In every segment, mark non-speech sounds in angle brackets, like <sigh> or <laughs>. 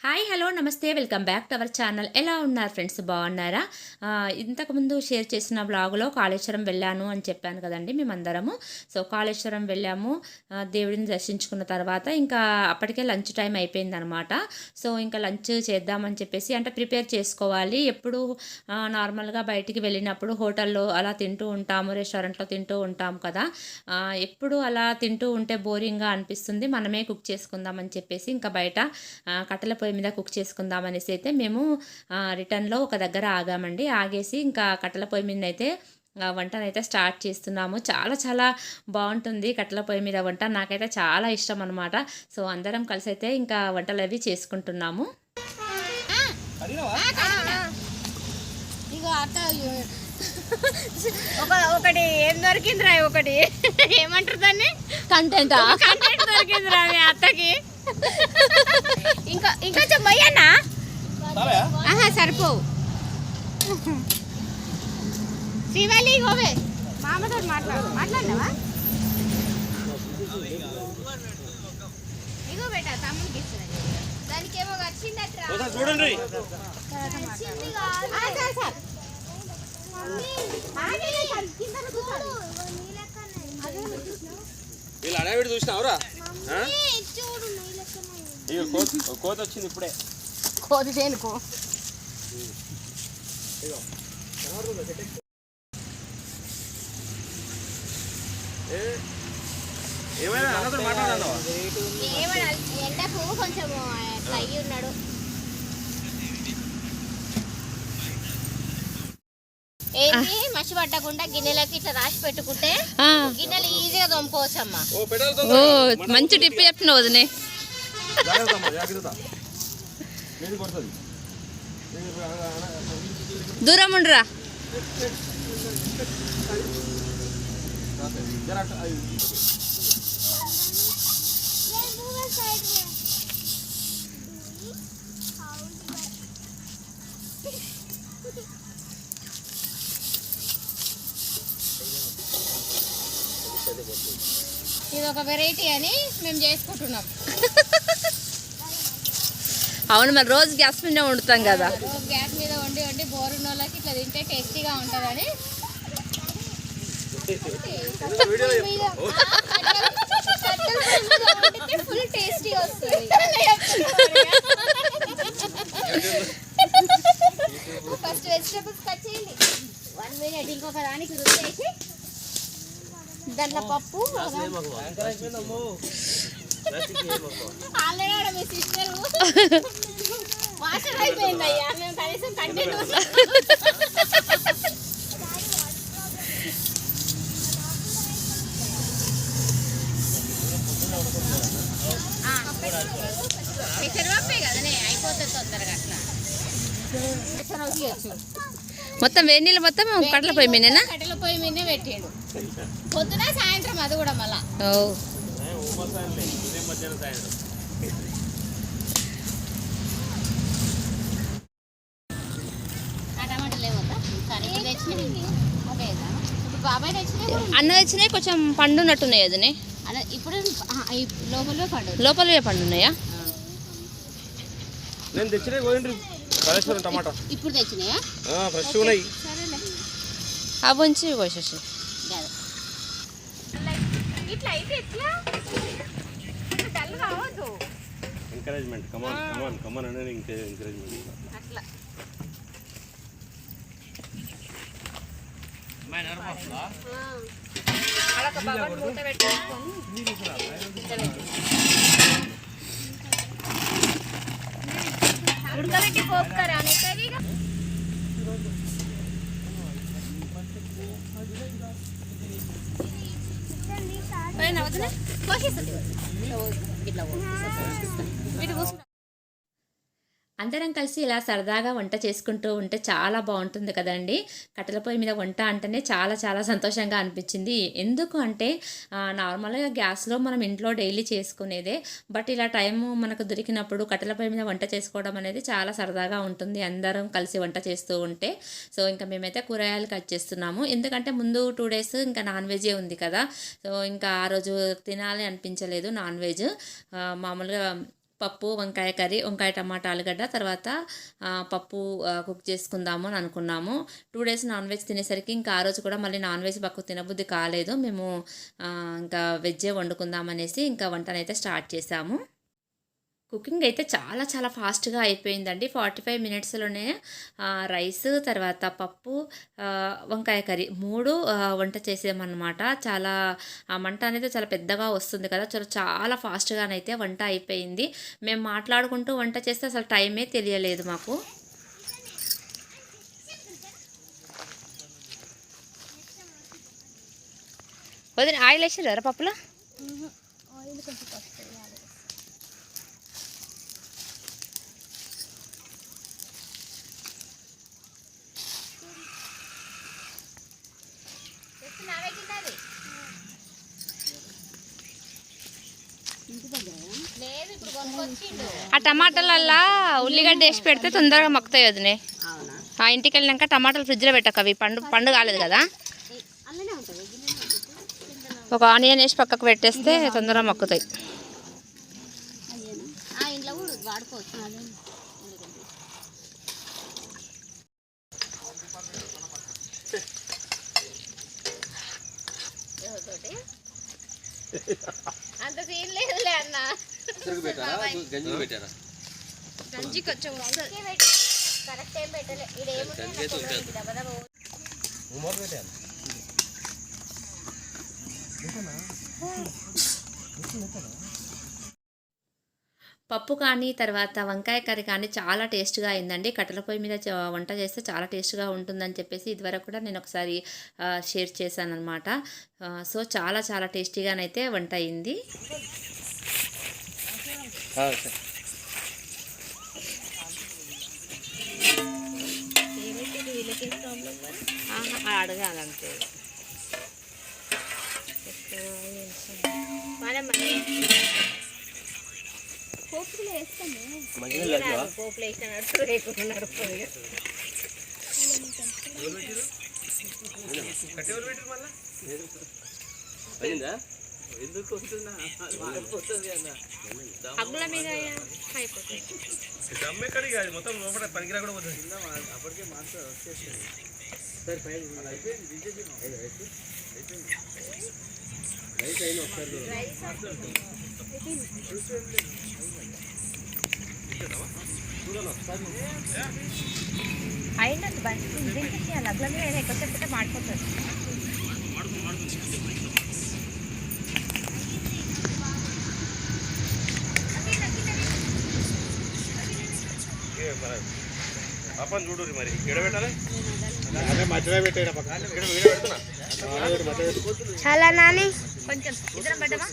Hi hello namaste welcome back to our channel ఎలా ఉన్నారు friends బాగున్నారా? ఇంతకుముందు షేర్ చేసిన బ్లాగులో కాళేశ్వరం వెళ్ళాను అని చెప్పాను కదండి మేమందరము. సో కాళేశ్వరం వెళ్ళాము. దేవుడిని దర్శించుకున్న తర్వాత ఇంకా అప్పటికే లంచ్ టైం అయిపోయిందనమాట సో ఇంకా లంచ్ చేద్దామని చెప్పేసి అంటే ప్రిపేర్ చేసుకోవాలి. ఎప్పుడు నార్మల్గా బయటికి వెళ్ళినప్పుడు హోటల్లో అలా తింటూ ఉంటాము రెస్టారెంట్లో తింటూ ఉంటాం కదా. ఎప్పుడు అలా తింటూ ఉంటే బోరింగ్గా అనిపిస్తుంది. మనమే కుక్ చేసుకుందామని చెప్పేసి ఇంకా బయట ఆ, కట్టెల పొయ్యి మీద కుక్ చేసుకుందాం అనేసి అయితే మేము రిటర్న్లో ఒక దగ్గర ఆగామండి. ఆగేసి ఇంకా కట్టెల పొయ్యి మీద అయితే వంటనైతే స్టార్ట్ చేస్తున్నాము. చాలా చాలా బాగుంటుంది కట్టెల పొయ్యి మీద వంట. నాకైతే చాలా ఇష్టం అనమాట సో అందరం కలిసి అయితే ఇంకా వంటలు అవి చేసుకుంటున్నాము. ఒక ఒకటి ఏం దొరికిందిరా ఒకటి? ఏమంటారు దాన్ని? కంటెంట్ కంటెంట్ దొరికిందిరా మీ అత్తకి. ఇంకా ఇంకా చెమ్మయ్యన్నా ఆహా సరిపోవు. శ్రీవల్లి గోవే. మామతో మాట్లాడు మాట్లాడినావా? ఇగో బేట తమ్ముడికి ఇస్తున్నా దానికి ఏమో వచ్చిందట్రా చూడండి. వీళ్ళు అడవిడి చూసినావురా? ఇక కోత కోత వచ్చింది ఇప్పుడే. కోది దేనికో ఏమైనా అన్నతో మాట్లాడాను ఏమన్నా ఎండకు కొంచెం అట్లా అయ్యి ఉన్నాడు. ఏంటి? మసి పట్టకుండా గిన్నెలకి ఇట్లా రాసి పెట్టుకుంటే గిన్నెలు ఈజీగా ఓ మంచి టిప్ చెప్పిన వదినే. దూరం ఉండరా. ఇది ఒక వెరైటీ అని మేము చేసుకుంటున్నాం. అవును మరి రోజు గ్యాస్ మీద వండుతాం కదా. గ్యాస్ మీద వండి వండి బోరున్న వాళ్ళకి ఇట్లా తింటే టేస్టీగా ఉంటుందని. ఫుల్ టేస్టీగా వస్తుంది ఫస్ట్ వెజిటేబుల్స్ కట్ చేయండి వన్ మినిట్ ఇంకొక దానికి రుద్దేసి దాంట్లో పప్పు మొత్తం వేడి నీళ్ళు మొత్తం కట్టెల పొయ్యి మీదేనా? కట్టెల పొయ్యి మీదనే పెట్టాడు. పొద్దున సాయంత్రం అది కూడా మళ్ళా. మధ్యాహ్నం సాయంత్రం. అన్న వచ్చినాయి కొంచెం పండున్నట్టున్నాయి వదినే అలా ఇప్పుడు ఆ, ఈ లోపల పడు. లోపలవే పండున్నాయా నేను కాళేశ్వరం టమాటా. ఇప్పుడు తెచ్చినాయా? ఫ్రెష్ ఉన్నాయి. సరేలే. అవి ఉంచి కోసేసి ఇట్లా అయితే ఎట్లా? డల్ రావద్దు ఎంకరేజ్మెంట్ కమాన్ కమాన్ కమాన్ అనేది ఇంకా ఎంకరేజ్మెంట్ అట్లా ఉడకబెట్టి పోపుతారా అనేది కోసేస్తుంది ఇట్లా కోసేస్తుంది అందరం కలిసి ఇలా సరదాగా వంట చేసుకుంటూ ఉంటే చాలా బాగుంటుంది కదండి. కట్టెల పొయ్యి మీద వంట అంటేనే చాలా చాలా సంతోషంగా అనిపించింది. ఎందుకు అంటే నార్మల్గా గ్యాస్లో మనం ఇంట్లో డైలీ చేసుకునేదే బట్ ఇలా టైం మనకు దొరికినప్పుడు కట్టెల పొయ్యి మీద వంట చేసుకోవడం అనేది చాలా సరదాగా ఉంటుంది అందరం కలిసి వంట చేస్తూ ఉంటే. సో ఇంకా మేమైతే కూరగాయలు కట్ చేస్తున్నాము. ఎందుకంటే ముందు టూ డేస్ ఇంకా నాన్ వెజే ఉంది కదా. సో ఇంకా ఆ రోజు తినాలి అనిపించలేదు నాన్ వెజ్. మామూలుగా పప్పు వంకాయ కర్రీ వంకాయ టమాటా ఆలుగడ్డ తర్వాత పప్పు కుక్ చేసుకుందాము అని అనుకున్నాము. టూ డేస్ నాన్ వెజ్ తినేసరికి ఇంకా ఆ రోజు కూడా మళ్ళీ నాన్ వెజ్ పక్కు తినబుద్ధి కాలేదు. మేము ఇంకా వెజ్జే వండుకుందాం అనేసి ఇంకా వంటనైతే స్టార్ట్ చేసాము. కుకింగ్ అయితే చాలా చాలా ఫాస్ట్గా అయిపోయిందండి. ఫార్టీ ఫైవ్ మినిట్స్లోనే రైస్ తర్వాత పప్పు వంకాయ కర్రీ మూడు వంట చేసామన్నమాట చాలా ఆ మంట అనేది చాలా పెద్దగా వస్తుంది కదా చాలా చాలా ఫాస్ట్గానైతే వంట అయిపోయింది. మేము మాట్లాడుకుంటూ వంట చేస్తే అసలు టైమే తెలియలేదు మాకు. వదిన ఆయిల్ వేసారా పప్పులో ఆయిల్ కొంచెం పసుపు వేయాలి. తెస్తున్నావే గిన్నెది? లేదు ఇప్పుడు కొనుక్కొచ్చిండు ఆ టమాటాలల్లా ఉల్లిగడ్డ వేసి పెడితే తొందరగా మక్కుతాయి వదినే. ఆ ఇంటికి వెళ్ళినాక టమాటాలు ఫ్రిడ్జ్లో పెట్టక అవి. పండు పండు కాలేదు కదా. ఒక ఆనియన్ వేసి పక్కకు పెట్టేస్తే తొందరగా మక్కుతాయి. ఆ <laughs> ఇంట్లో కూడా వాడుకోవచ్చు అదే ఎవరితోటి? అంత సీన్ లేదులే అన్న గంజి పెట్టారా? గంజి కొంచెం కరెక్ట్ ఏం పెట్టలే. ఇది ఏముంది దెబ్బ పప్పు కానీ తర్వాత వంకాయ కర్రీ కానీ చాలా టేస్ట్గా అయిందండి. కట్టెల పొయ్యి మీద వంట చేస్తే చాలా టేస్ట్గా ఉంటుందని చెప్పేసి ఇదివరకు కూడా నేను ఒకసారి షేర్ చేశాను అనమాట సో చాలా చాలా టేస్టీగానైతే వంట అయింది. అడగాలంతే పోపులు వేస్తాము మంచిగా లేదువా? పోపులు వేసినట్టు లేకుండా నడుపుతుంది అయిందా అగ్గుల మీద అయిపోతుంది. దమ్మెక్కడికి కాదు మొత్తం లోపల పనికిరా కూడా పోతుంది. అయినట్టు దీనికి అగ్గుల మీద ఎక్కువసేపు మాడిపోతుంది పాపని చూడు మరి. చాలా నాని. కొంచెం ఇద్దరం పడ్డమా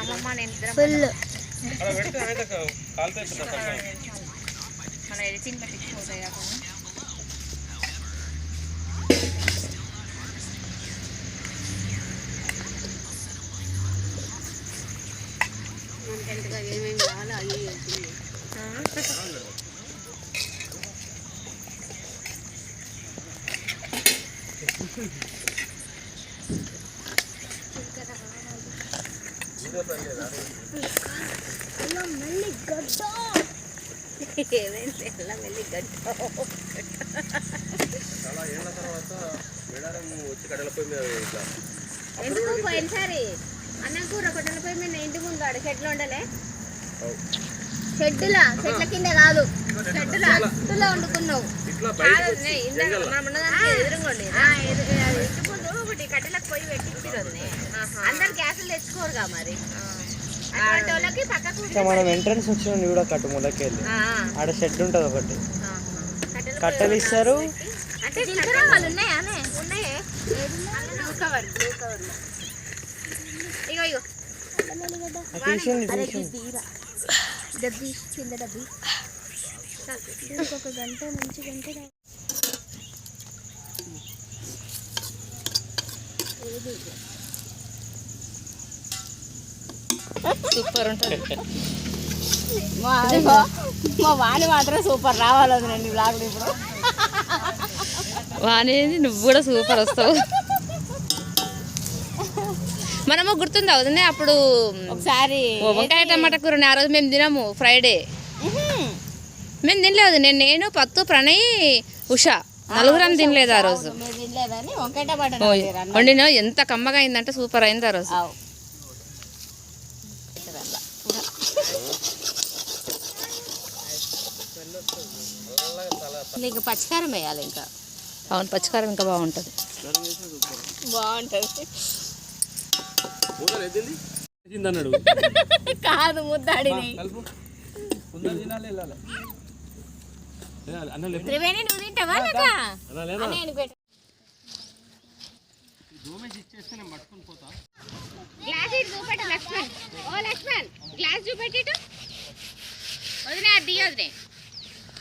అమ్మమ్మ నేను ఇద్దరం ఫుల్. అలా పెడితే అయితే కాలుతో మన ఎడిటింగ్ కాకుండా ఏమైంది? ఎలా మెల్లి గడ్డ చాలా ఏళ్ళ తర్వాత మేడారం వచ్చి ఎందుకు పోయినసారి? అన్నం కూర మీద ఇంటి ముందు ఆడ షెడ్లో ఉండలే. షెడ్డులా చెట్ల కింద కాదు. షెడ్డులా షెడ్డులో. వండుకున్నావు. ఇంటి ముందు ఒకటి కట్టెలకు పోయి పెట్టించారు అందరు గ్యాసులు తెచ్చుకోరుగా మరి. మనం ఎంట్రన్స్ వచ్చిన కూడా కట్టు ములకెళ్ళి ఆడ షెడ్ ఉంటుంది ఒకటి. కట్టెలు ఇస్తారు. తీసింది డబ్బి కింద డబ్బి. ఇంకొక గంట మంచి గంట సూపర్ ఉంటుంది. మా వాణి మాత్రం సూపర్ రావాలండి బ్లాగ్ ఇప్పుడు. వానేది నువ్వు కూడా సూపర్ వస్తావు. మనము గుర్తుందా వదినే అప్పుడు ఒకసారి వంకాయ టమాటా కూర ఆ రోజు మేము తినము ఫ్రైడే. మేము తినలేదు నేను నేను పత్తు ప్రణయ్ ఉష. నలుగురం తినలేదు ఆ రోజు. వండిన ఎంత కమ్మగా అయిందంటే సూపర్ అయింది ఆ రోజు. నీకు పచ్చికారం వేయాలి ఇంకా. అవును పచ్చికారం ఇంకా బాగుంటుంది. బాగుంటుంది. కాదు ముద్దాడిని ఏ, అన్న లేపు. త్రివేణి నువ్వు తింటావా లేక అన్న లేదా? నేను పెట్టు గ్లాస్ ఇటు చూపెట్టు లక్ష్మణ్. ఓ లక్ష్మణ్. గ్లాస్ చూపెట్టి ఇటు. వదినే అది వదినే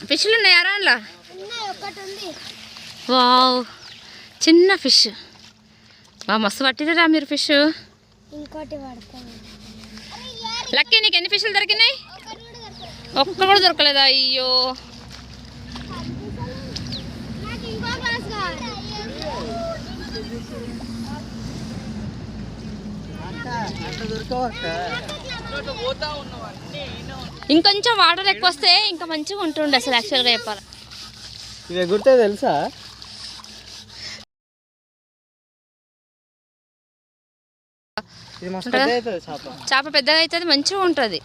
ఫిష్లు ఉన్నాయారా అందులో వావ్. చిన్న ఫిష్ బా మస్తు పట్టిదరా మీరు ఫిష్ ఇంకోటి లక్కీ నీకు ఎన్ని ఫిష్లు దొరికినాయి? ఒక్క కూడా దొరకలేదా? అయ్యో. నాకు ఇంకో గ్లాస్ కావాలి. ఇంకొంచెం వాటర్ ఎక్కువ వస్తే ఇంకా మంచిగా ఉంటుండే అసలు యాక్చువల్గా చెప్పాలి. ఇది ఎగురితే తెలుసా? చేప. పెద్దగా అవుతుంది మంచిగా ఉంటుంది.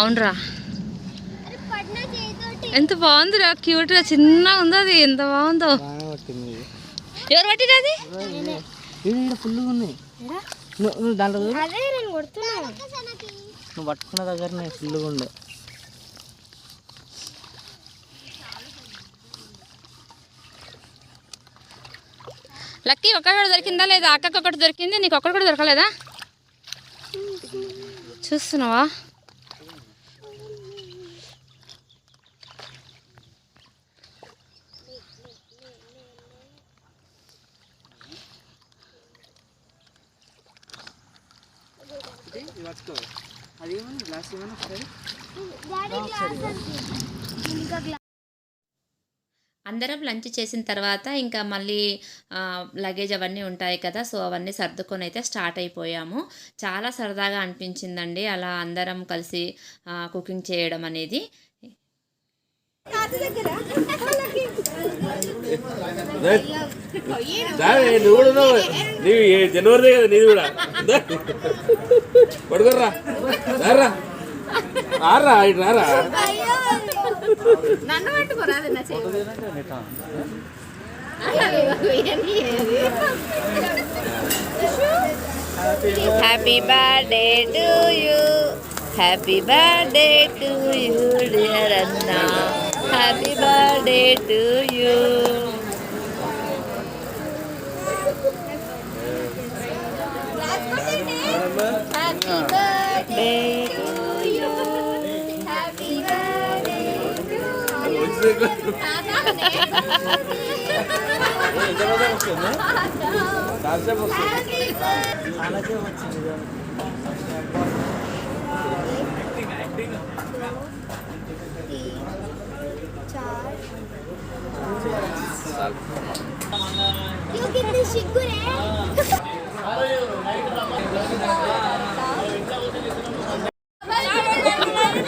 అవునరా. ఎంత బాగుందిరా క్యూట్గా చిన్నగా ఉంది అది ఎంత బాగుందో. ఎవరు పట్టిరు అది? ఇది ఇక్కడ ఫుల్గా ఉన్నాయి. నువ్వు నువ్వు దాంట్లో పట్టుకున్న దగ్గరనే ఫుల్గా ఉండే. లక్కీ ఒక్కడ దొరికిందా లేదా? అక్కకి ఒకటి దొరికింది నీకు ఒక్కటి కూడా దొరకలేదా? చూస్తున్నావా అది ఏమన్నా గ్లాస్ ఏమన్నా ఒకసారి డాడీ గ్లాస్ ఇంకా గ్లాస్ అందరం లంచ్ చేసిన తర్వాత ఇంకా మళ్ళీ లగేజ్ అవన్నీ ఉంటాయి కదా సో అవన్నీ సర్దుకొని అయితే స్టార్ట్ అయిపోయాము. చాలా సరదాగా అనిపించిందండి అలా అందరం కలిసి కుకింగ్ చేయడం అనేది. జనవరిదే కదా నీది కూడా. ஆறா ஆயிடுறாரா happy birthday to you happy birthday to you dear Anna happy birthday to you happy birthday 여자 여자 벗겼네? 남자 벗겼 안하게 벗지 여기 있는 친구래. <laughs> <laughs>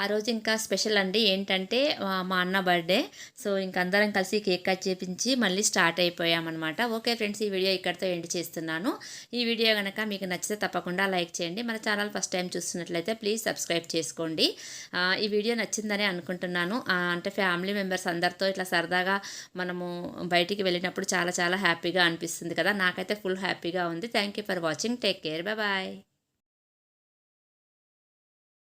ఆ రోజు ఇంకా స్పెషల్ అండి ఏంటంటే మా అన్న బర్త్డే. సో ఇంక అందరం కలిసి కేక్ కట్ చేపించి మళ్ళీ స్టార్ట్ అయిపోయామన్నమాట. ఓకే ఫ్రెండ్స్ ఈ వీడియో ఇక్కడితో ఎండ్ చేస్తున్నాను. ఈ వీడియో కనుక మీకు నచ్చితే తప్పకుండా లైక్ చేయండి. మన ఛానల్ ఫస్ట్ టైం చూస్తున్నట్లయితే ప్లీజ్ సబ్స్క్రైబ్ చేసుకోండి. ఈ వీడియో నచ్చిందని అనుకుంటున్నాను. అంటే ఫ్యామిలీ మెంబర్స్ అందరితో ఇట్లా సరదాగా మనము బయటికి వెళ్ళినప్పుడు చాలా చాలా హ్యాపీగా అనిపిస్తుంది కదా. నాకైతే ఫుల్ హ్యాపీగా ఉంది. Thank you for watching. Take care. Bye.